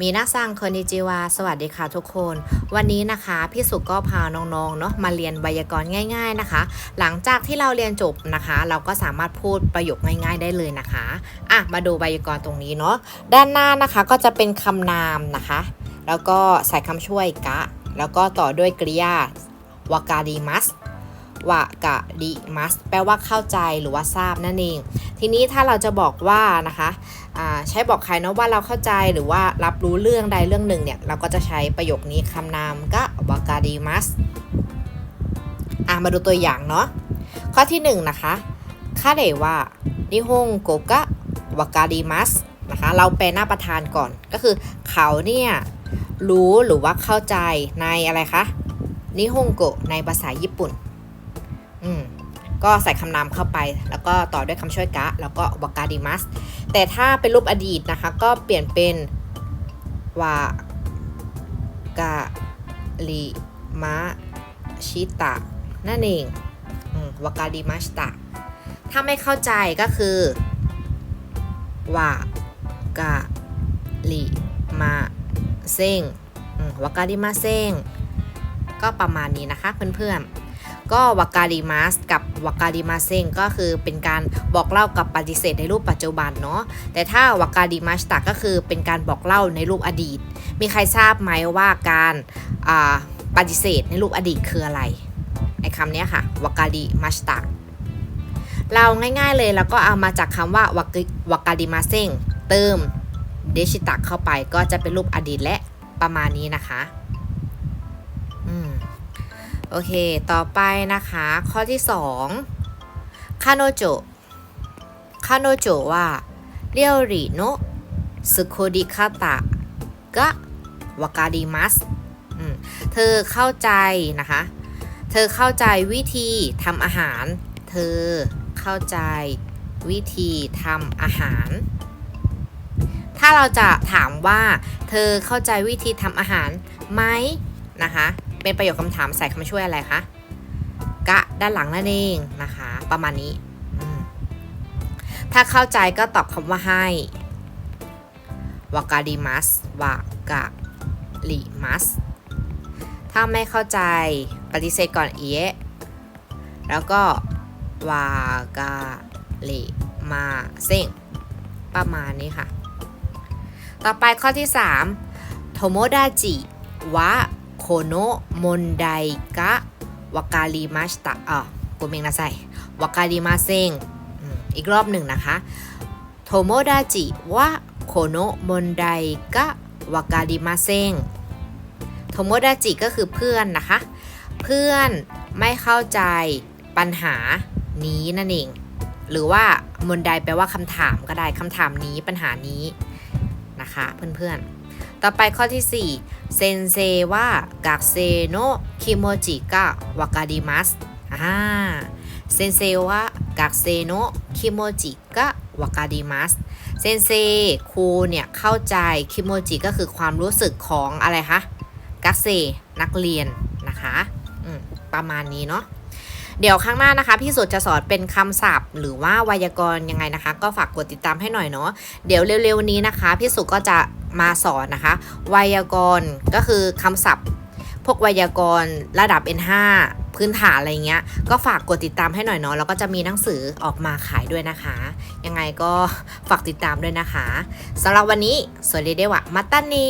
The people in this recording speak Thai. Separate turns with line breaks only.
มีนาซังคอนิจิวา สวัสดีค่ะทุกคน วันนี้นะคะ พี่สุก็พาน้องๆเนาะมาเรียนไวยากรณ์ง่าย ๆนะคะ หลังจากที่เราเรียนจบนะคะ เราก็สามารถพูดประโยคง่าย ๆ ได้เลยนะคะอะมาดูไวยากรณ์ตรงนี้เนาะด้านหน้านะคะก็จะเป็นคำนามนะคะ แล้วก็ใส่คำช่วยกะ แล้วก็ต่อด้วยกริยาวากาดิมัส วากาดิมัสแปลว่าเข้าใจหรือว่าทราบนั่นเอง ทีนี้ถ้าเราจะบอกว่านะคะใช้บอกใครเนาะว่าเราเข้าใจหรือว่ารับรู้เรื่องใดเรื่องหนึ่งเนี่ยเราก็จะใช้ประโยคนี้คำนามก็วากาดิมัสอะมาดูตัวอย่างเนาะข้อที่หนึ่งนะคะคาเดว่านิฮงโกกะวากาดิมัสนะคะเราแปลหน้าประธานก่อนก็คือเขาเนี่ยรู้หรือว่าเข้าใจในอะไรคะนิฮงโกในภาษาญี่ปุ่น อืมก็ใส่คำนามเข้าไป แล้วก็ต่อด้วยคำช่วยกะ แล้วก็วากาดิมัส แต่ถ้าเป็นรูปอดีตนะคะ ก็เปลี่ยนเป็นวากาลิมะชิตะ นั่นเองอวากาดิมัชตะ ถ้าไม่เข้าใจก็คือวากาลิมาเซงวากาดิมาเซงก็ประมาณนี้นะคะเพื่อนๆ ก็วากาดิมัสกับวากาดิมาเซงก็คือเป็นการบอกเล่ากับปฏิเสธในรูปปัจจุบันเนาะแต่ถ้าวากาดิมัสตะก็คือเป็นการบอกเล่าในรูปอดีต มีใครทราบไหมว่าการปฏิเสธในรูปอดีตคืออะไรไอคำนี้ค่ะวากาดิมัสตะเราง่ายๆเลยแล้วก็เอามาจากคำว่าวากวากาดิมาเซงเติมเดชิตะเข้าไปก็จะเป็นรูปอดีตและประมาณนี้นะคะ อืม โอเค ต่อไปนะคะ ข้อที่2คาโนโจคาโนโจว่าเรียวริโนสุโคดิคาตะกะวากาดิมัสเธอเข้าใจนะคะ เธอเข้าใจวิธีทำอาหาร เธอเข้าใจวิธีทำอาหาร ถ้าเราจะถามว่า เธอเข้าใจวิธีทำอาหารไหมนะคะ เป็นประโยคคำถามใส่คำช่วยอะไรคะกะด้านหลังนั่นเองนะคะ ประมาณนี้ ถ้าเข้าใจก็ตอบคำว่าให้วากาดิมัสวากาลิมัสถ้าไม่เข้าใจปฏิเสธก่อนเอะแล้วก็วากาลิมาเซ็งประมาณนี้ค่ะ ต่อไปข้อที่ 3 โทโมดาจิวะ โคโนะมนไดกะวากาลิมาสตะอะกูเมงนะไซวากาลิมาเซงอีกรอบหนึ่งนะคะโทโมดาจิวะโคโนะมนไดกะวากาลิมาเซงโทโมดาจิก็คือเพื่อนนะคะ เพื่อนไม่เข้าใจปัญหานี้นั่นเอง หรือว่ามนไดแปลว่าคำถามก็ได้คำถามนี้ปัญหานี้นะคะ เพื่อนๆ ต่อไปข้อที่ 4 เซนเซว่ากากเซโนคิโมจิกะวากาดิมัสอ่าเซนเซว่ากากเซโนคิโมจิกะวากาดิมัสเซนเซครูเนี่ยเข้าใจคิโมจิก็คือความรู้สึกของอะไรคะกักเซนักเรียนนะคะประมาณนี้เนาะ เดี๋ยวข้างหน้านะคะ พี่สุดจะสอนเป็นคำศัพท์ หรือว่าไวยากรณ์ยังไงนะคะ ก็ฝากกดติดตามให้หน่อยเนาะเดี๋ยวเร็วๆนี้นะคะ พี่สุก็จะมาสอนนะคะ ไวยากรณ์ก็คือคำศัพท์ พวกไวยากรณ์ระดับ N5 พื้นฐานอะไรเงี้ย ก็ฝากกดติดตามให้หน่อยเนาะ แล้วก็จะมีหนังสือออกมาขายด้วยนะคะ ยังไงก็ฝากติดตามด้วยนะคะ สำหรับวันนี้สวัสดีเดวะ มาตันนี